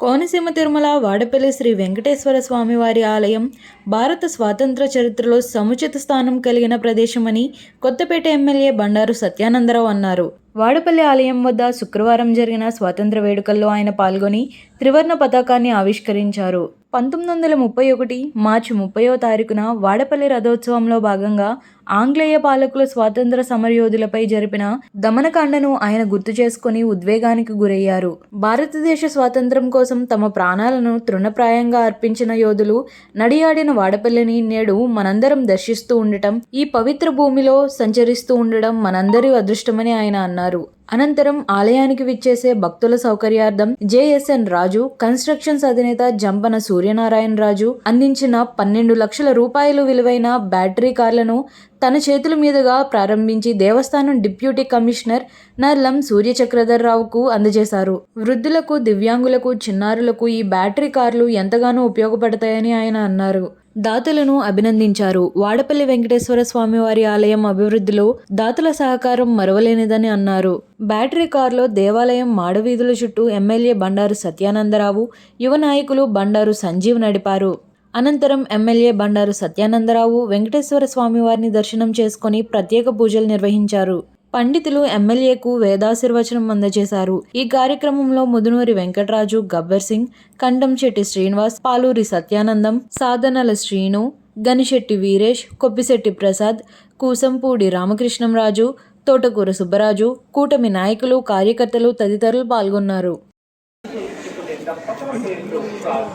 కోనసీమ తిరుమల వాడపల్లి శ్రీ వెంకటేశ్వర స్వామివారి ఆలయం భారత స్వాతంత్ర చరిత్రలో సముచిత స్థానం కలిగిన ప్రదేశమని కొత్తపేట ఎమ్మెల్యే బండారు సత్యానందరావు అన్నారు. వాడపల్లి ఆలయం వద్ద శుక్రవారం జరిగిన స్వాతంత్ర వేడుకల్లో ఆయన పాల్గొని త్రివర్ణ పతాకాన్ని ఆవిష్కరించారు. పంతొమ్మిది వందల ముప్పై ఒకటి మార్చి ముప్పైవ తారీఖున వాడపల్లి రథోత్సవంలో భాగంగా ఆంగ్లేయ పాలకుల స్వాతంత్ర సమరయోధులపై జరిపిన దమనకాండను ఆయన గుర్తు చేసుకుని ఉద్వేగానికి గురయ్యారు. భారతదేశ స్వాతంత్రం కోసం తమ ప్రాణాలను తృణప్రాయంగా అర్పించిన యోధులు నడియాడిన వాడపల్లిని నేడు మనందరం దర్శిస్తూ ఉండటం ఈ పవిత్ర భూమిలో సంచరిస్తూ ఉండడం మనందరి అదృష్టమని ఆయన అన్నారు. అనంతరం ఆలయానికి విచ్చేసే భక్తుల సౌకర్యార్థం జేఎస్ఎన్ రాజు కన్స్ట్రక్షన్స్ అధినేత జంపన సూర్యనారాయణ రాజు అందించిన పన్నెండు లక్షల రూపాయలు విలువైన బ్యాటరీ కార్లను తన చేతుల మీదుగా ప్రారంభించి దేవస్థానం డిప్యూటీ కమిషనర్ నర్లం సూర్యచక్రధర్ రావుకు అందజేశారు. వృద్ధులకు దివ్యాంగులకు చిన్నారులకు ఈ బ్యాటరీ కార్లు ఎంతగానో ఉపయోగపడతాయని ఆయన అన్నారు. దాతలను అభినందించారు. వాడపల్లి వెంకటేశ్వర స్వామివారి ఆలయం అభివృద్ధిలో దాతల సహకారం మరవలేనిదని అన్నారు. బ్యాటరీ కారులో దేవాలయం మాడవీధుల చుట్టూ ఎమ్మెల్యే బండారు సత్యానందరావు యువ నాయకులు బండారు సంజీవ్ నడిపారు. అనంతరం ఎమ్మెల్యే బండారు సత్యానందరావు వెంకటేశ్వర స్వామివారిని దర్శనం చేసుకుని ప్రత్యేక పూజలు నిర్వహించారు. పండితులు ఎమ్మెల్యేకు వేదాశీర్వచనం అందజేశారు. ఈ కార్యక్రమంలో ముదునూరి వెంకటరాజు గబ్బర్ సింగ్ కండంశెట్టి శ్రీనివాస్ పాలూరి సత్యానందం సాధనల శ్రీను గనిశెట్టి వీరేష్ కొప్పిశెట్టి ప్రసాద్ కూసంపూడి రామకృష్ణంరాజు తోటకూర సుబ్బరాజు కూటమి నాయకులు కార్యకర్తలు తదితరులు పాల్గొన్నారు.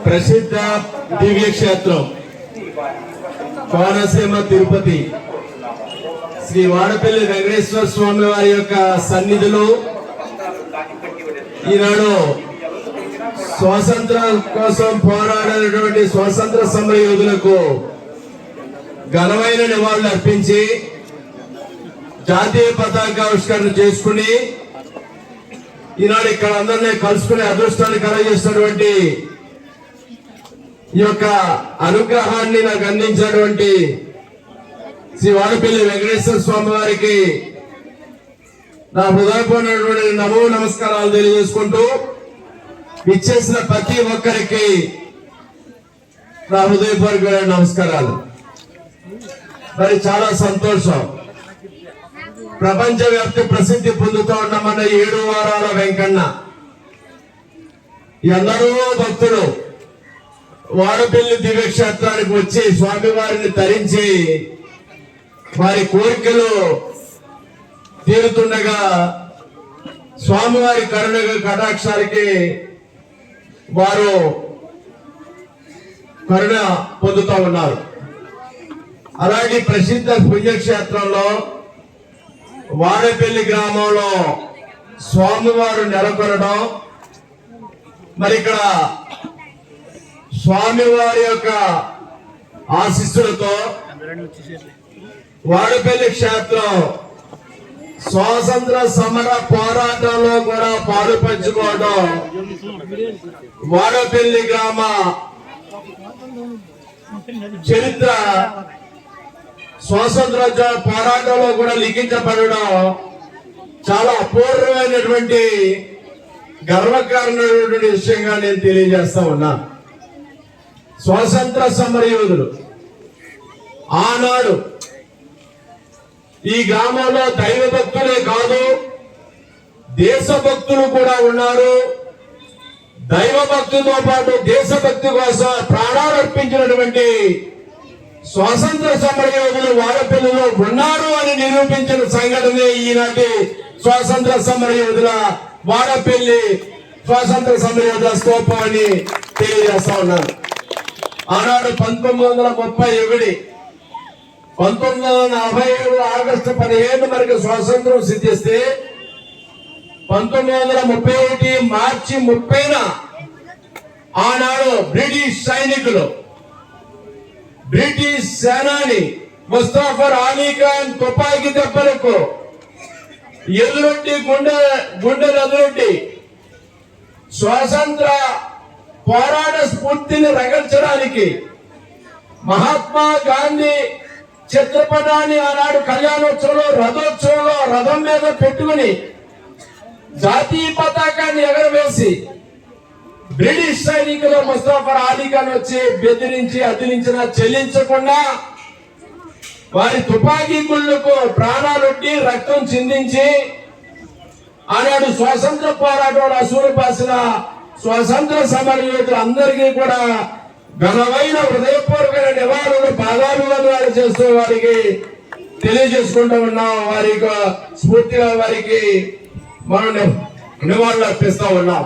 ప్రసిద్ధ దివ్యక్షేత్రం కోనసీమ తిరుపతి. శ్రీ వాడపల్లి వెంకటేశ్వర స్వామి వారి యొక్క సన్నిధిలో ఈనాడు స్వాతంత్ర కోసం పోరాడినటువంటి స్వాతంత్ర సమర యోధులకు ఘనమైన నివాళులు అర్పించి జాతీయ పతాకావిష్కరణ చేసుకుని ఈనాడు ఇక్కడ అందరినీ కలుసుకునే అదృష్టాన్ని కలగజేసినటువంటి ఈ యొక్క అనుగ్రహాన్ని నాకు అందించినటువంటి శ్రీ వాడపల్లి వెంకటేశ్వర స్వామి వారికి నా హృదయపూర్ణటువంటి నమో నమస్కారాలు తెలియజేసుకుంటూ ఇచ్చేసిన ప్రతి ఒక్కరికి నా హృదయపూర్వక నమస్కారాలు. మరి చాలా సంతోషం. ప్రపంచవ్యాప్తి ప్రసిద్ధి పొందుతూ ఉన్న మన ఏడు వారాల వెంకన్న. ఎందరో భక్తులు వాడపల్లి దివ్యక్షేత్రానికి వచ్చి స్వామివారిని తరించి వారి కోరికలు తీరుతుండగా స్వామివారి కరుణ కటాక్షాలకి వారు కరుణ పొందుతూ ఉన్నారు. అలాగే ప్రసిద్ధ పుణ్యక్షేత్రంలో వాడపల్లి గ్రామంలో స్వామివారు నెలకొనడం మరి ఇక్కడ స్వామివారి యొక్క ఆశిస్సులతో వాడపల్లి క్షేత్రం స్వాతంత్ర సమర పోరాటంలో కూడా పాలు పంచుకోవడం వాడపల్లి గ్రామ చరిత్ర స్వాతంత్ర పోరాటంలో కూడా లిఖించబడడం చాలా అపూర్వమైనటువంటి గర్వకారణమైనటువంటి విషయంగా నేను తెలియజేస్తా ఉన్నాను స్వాతంత్ర సమర యోధులు ఆనాడు ఈ గ్రామంలో దైవ భక్తులే కాదు దేశభక్తులు కూడా ఉన్నారు. దైవ భక్తితో పాటు దేశభక్తి కోసం ప్రాణాలు అర్పించినటువంటి స్వాతంత్ర సమరయోధులు వాడపల్లిలో ఉన్నారు అని నిరూపించిన సంఘటనే ఈనాటి స్వాతంత్ర సమరయోధుల వాడపల్లి స్వాతంత్ర సమరయోధుల స్తూపం అని తెలియజేస్తా ఉన్నారు ఆనాడు పంతొమ్మిది వందల ముప్పై ఒకటి పంతొమ్మిది వందల నలభై ఏడు ఆగస్టు పదిహేను మనకి స్వాతంత్రం సిద్ధిస్తే పంతొమ్మిది వందల ముప్పై ఒకటి మార్చి ముప్పైన ఆనాడు బ్రిటిష్ సైనికులు బ్రిటిష్ సేనాని ముస్తాఫర్ అలీ ఖాన్ తుపాకీ దెబ్బలకు ఎదురొట్టి గుండె గుండెలు ఎదురొట్టి స్వాతంత్ర పోరాట స్ఫూర్తిని రగల్చడానికి మహాత్మా గాంధీ చిత్రపటాన్ని ఆనాడు కళ్యాణోత్సవంలో రథోత్సవంలో రథం మీద పెట్టుకుని జాతీయ పతాకాన్ని ఎగరవేసి బ్రిటిష్ సైనికులు ముస్తాఫర్ అలీ ఖాన్ వచ్చి బెదిరించి అదిలించిన చెల్లించకుండా వారి తుపాకీ గుళ్ళకు ప్రాణాలొట్టి రక్తం చిందించి ఆనాడు స్వాతంత్ర పోరాటంలో అసూరు పాసిన స్వాతంత్ర సమరయోధులు అందరికీ కూడా ఘనమైన హృదయపూర్వకమైన నివారణ పాదాభివందనాలు చేస్తూ వారికి తెలియజేసుకుంటూ ఉన్నాం. వారి యొక్క స్ఫూర్తిగా వారికి మనం నివాళులు అర్పిస్తూ ఉన్నాం.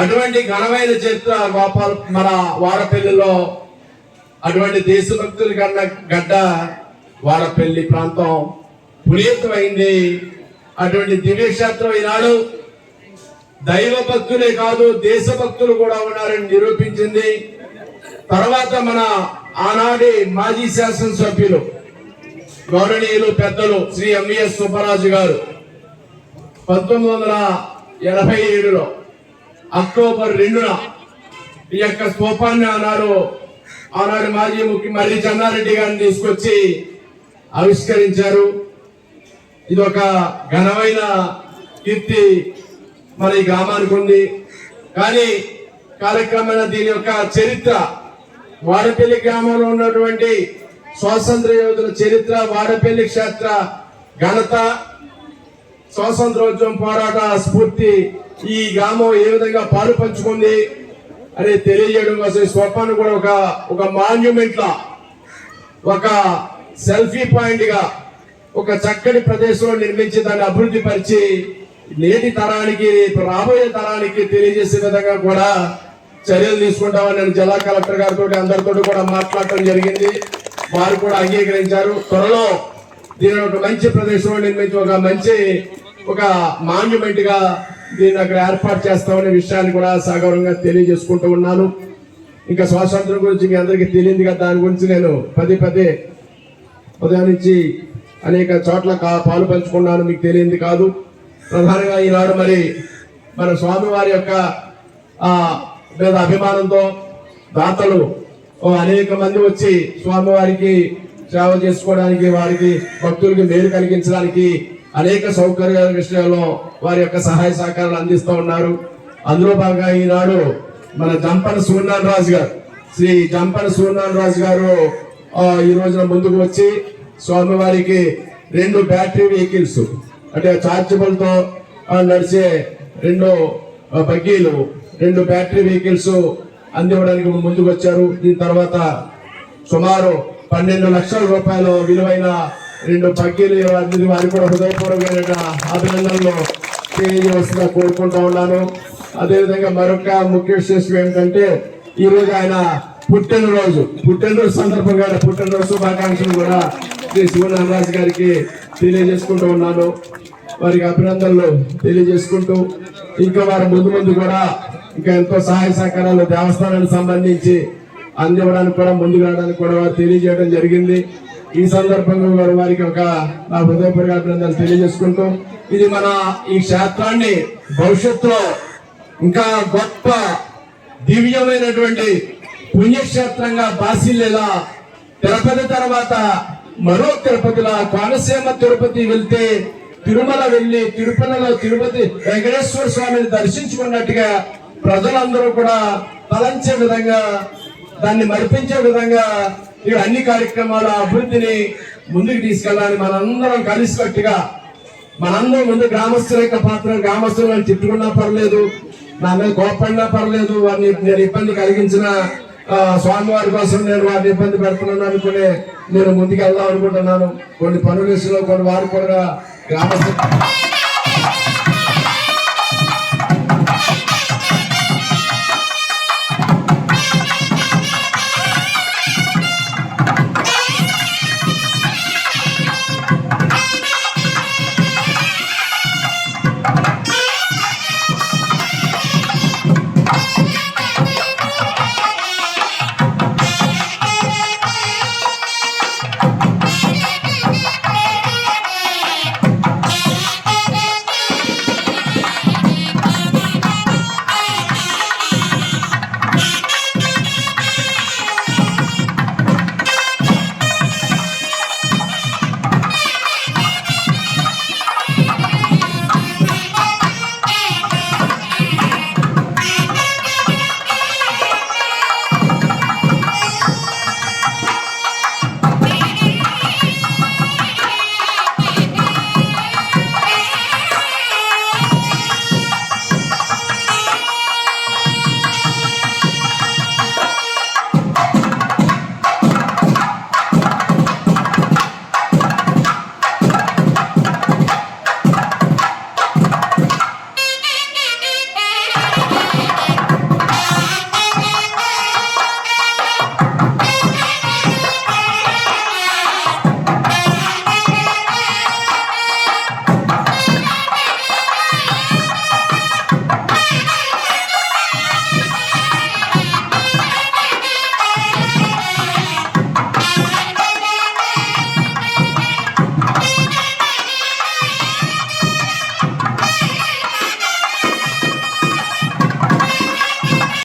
అటువంటి ఘనమైన చరిత్ర గోపాల్ మన వాడపల్లిలో అటువంటి దేశభక్తుల కన్నా గడ్డ వాడపల్లి ప్రాంతం పునీతమైంది. అటువంటి దివ్యక్షేత్రం ఈనాడు దైవ భక్తులే కాదు దేశభక్తులు కూడా ఉన్నారని నిరూపించింది. తర్వాత మన ఆనాటి మాజీ శాసనసభ్యులు గౌరవనీయులు పెద్దలు శ్రీ ఎంవిఎస్ సుబ్బరాజు గారు. పంతొమ్మిది వందల ఎనభై ఏడులో అక్టోబర్ రెండున ఈ యొక్క స్తూపాన్ని ఆనాడు ఆనాడు మాజీ ముఖ్య మర్రి చెన్నారెడ్డి గారిని తీసుకొచ్చి ఆవిష్కరించారు. ఇది ఒక ఘనమైన కీర్తి మన ఈ గ్రామానికి ఉంది. కానీ కార్యక్రమమైన దీని యొక్క చరిత్ర వాడపల్లి గ్రామంలో ఉన్నటువంటి స్వాతంత్ర యోధుల చరిత్ర వాడపల్లి క్షేత్ర ఘనత స్వాతంత్రోద్యమ పోరాట స్ఫూర్తి ఈ గ్రామం ఏ విధంగా పాలు పంచుకుంది అని తెలియజేయడం కోసం ఈ స్వప్నాన్ని కూడా ఒక ఒక మాన్యుమెంట్ లా ఒక సెల్ఫీ పాయింట్గా ఒక చక్కటి ప్రదేశంలో నిర్మించి దాన్ని అభివృద్ధి పరిచి నేటి తరానికి రేపు రాబోయే తరానికి తెలియజేసే విధంగా కూడా చర్యలు తీసుకుంటామని నేను జిల్లా కలెక్టర్ గారితో అందరితో కూడా మాట్లాడటం జరిగింది. వారు కూడా అంగీకరించారు. త్వరలో దీని ఒక మంచి ప్రదేశంలో నిర్మించి ఒక మంచి ఒక మాన్యుమెంట్గా దీన్ని అక్కడ ఏర్పాటు చేస్తామనే విషయాన్ని కూడా సాగౌరవంగా తెలియజేసుకుంటూ ఉన్నాను. ఇంకా స్వాతంత్రం గురించి మీ అందరికీ తెలియదు కదా దాని గురించి నేను పదే పదే ఉదయం నుంచి అనేక చోట్ల కా- పాలు పంచుకున్నాను మీకు తెలియంది కాదు. ప్రధానంగా ఈనాడు మరి మన స్వామివారి యొక్క ఆ మీద అభిమానంతో దాతలు అనేక మంది వచ్చి స్వామివారికి సేవ చేసుకోవడానికి వారికి భక్తులకి మేలు కలిగించడానికి అనేక సౌకర్యాల విషయంలో వారి యొక్క సహాయ సహకారాలు అందిస్తూ ఉన్నారు. అందులో భాగంగా ఈనాడు మన జంపన సూర్యనారాయణ రాజు గారు శ్రీ జంపన సూర్యనారాయణ రాజు గారు ఈ రోజున ముందుకు వచ్చి స్వామివారికి రెండు బ్యాటరీ వెహికల్స్ అంటే చార్జబుల్తో నడిచే రెండు బగ్గీలు రెండు బ్యాటరీ వెహికల్స్ అందివ్వడానికి ముందుకు వచ్చారు దీని తర్వాత సుమారు పన్నెండు లక్షల రూపాయలు విలువైన రెండు బగ్గీలు అందింది. వారికి కూడా హృదయపూర్వకమైన అభినందనలు తెలియజేస్తుందిగా కోరుకుంటా ఉన్నాను. అదేవిధంగా మరొక ముఖ్య విశేషం ఏమిటంటే ఈ ఆయన పుట్టినరోజు పుట్టినరోజు సందర్భంగా పుట్టినరోజు శుభాకాంక్షలు కూడా శ్రీ శివనారాజు గారికి తెలియజేసుకుంటూ ఉన్నాను. వారికి అభినందనలు తెలియజేసుకుంటూ ఇంకా వారి ముందు ముందు కూడా ఇంకా ఎంతో సహాయ సహకారాలు దేవస్థానానికి సంబంధించి అందివ్వడానికి కూడా ముందుకు రావడానికి కూడా వారు తెలియజేయడం జరిగింది. ఈ సందర్భంగా వారు వారికి ఒక నా హృదయపూర్వక అభినందనలు తెలియజేసుకుంటూ ఇది మన ఈ క్షేత్రాన్ని భవిష్యత్తులో ఇంకా గొప్ప దివ్యమైనటువంటి పుణ్యక్షేత్రంగా బాసిల్లేలా తిరుపతి తర్వాత మరో తిరుపతిలా కోనసీమ తిరుపతి వెళ్తే తిరుమల వెళ్ళి తిరుపతిలో తిరుపతి వెంకటేశ్వర స్వామిని దర్శించుకున్నట్టుగా ప్రజలందరూ కూడా తలంచే విధంగా దాన్ని మరిపించే విధంగా ఈ అన్ని కార్యక్రమాల అభివృద్ధిని ముందుకు తీసుకెళ్ళాలని మనందరం కలిసికట్టుగా మనందరం ముందు గ్రామస్తుల యొక్క పాత్ర గ్రామస్తులు నన్ను తిట్టుకున్నా పర్లేదు నా మీద కోపడినా పర్లేదు వారిని నేను ఇబ్బంది కలిగించిన స్వామివారి కోసం నేను వారిని ఇబ్బంది పెడుతున్నాను అనుకునే నేను ముందుకు వెళ్దాం అనుకుంటున్నాను. కొన్ని పనులు విషయంలో కొన్ని వారు కూడా గ్రామస్తులు